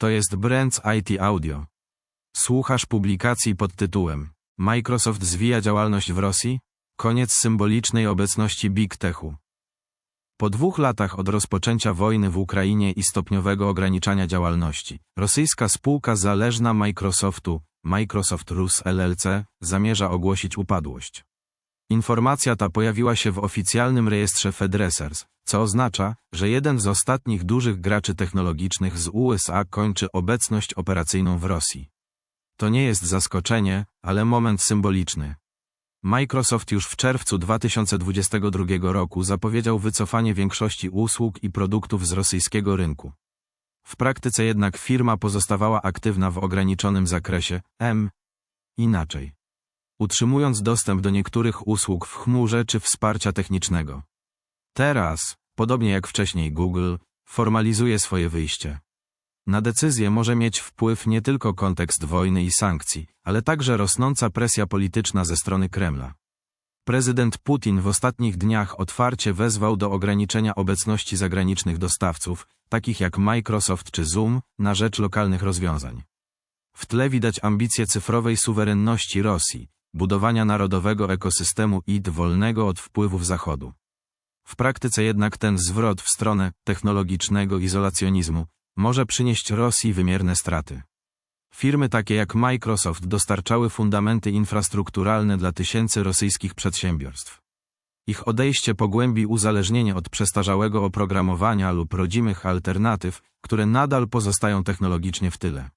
To jest Brands IT Audio. Słuchasz publikacji pod tytułem Microsoft zwija działalność w Rosji? Koniec symbolicznej obecności Big Techu. Po dwóch latach od rozpoczęcia wojny w Ukrainie i stopniowego ograniczania działalności, rosyjska spółka zależna Microsoftu, Microsoft Rus LLC, zamierza ogłosić upadłość. Informacja ta pojawiła się w oficjalnym rejestrze Fedresers, co oznacza, że jeden z ostatnich dużych graczy technologicznych z USA kończy obecność operacyjną w Rosji. To nie jest zaskoczenie, ale moment symboliczny. Microsoft już w czerwcu 2022 roku zapowiedział wycofanie większości usług i produktów z rosyjskiego rynku. W praktyce jednak firma pozostawała aktywna w ograniczonym zakresie, m. inaczej. Utrzymując dostęp do niektórych usług w chmurze czy wsparcia technicznego. Teraz, podobnie jak wcześniej Google, formalizuje swoje wyjście. Na decyzję może mieć wpływ nie tylko kontekst wojny i sankcji, ale także rosnąca presja polityczna ze strony Kremla. Prezydent Putin w ostatnich dniach otwarcie wezwał do ograniczenia obecności zagranicznych dostawców, takich jak Microsoft czy Zoom, na rzecz lokalnych rozwiązań. W tle widać ambicje cyfrowej suwerenności Rosji, budowania narodowego ekosystemu ID wolnego od wpływów Zachodu. W praktyce jednak ten zwrot w stronę technologicznego izolacjonizmu może przynieść Rosji wymierne straty. Firmy takie jak Microsoft dostarczały fundamenty infrastrukturalne dla tysięcy rosyjskich przedsiębiorstw. Ich odejście pogłębi uzależnienie od przestarzałego oprogramowania lub rodzimych alternatyw, które nadal pozostają technologicznie w tyle.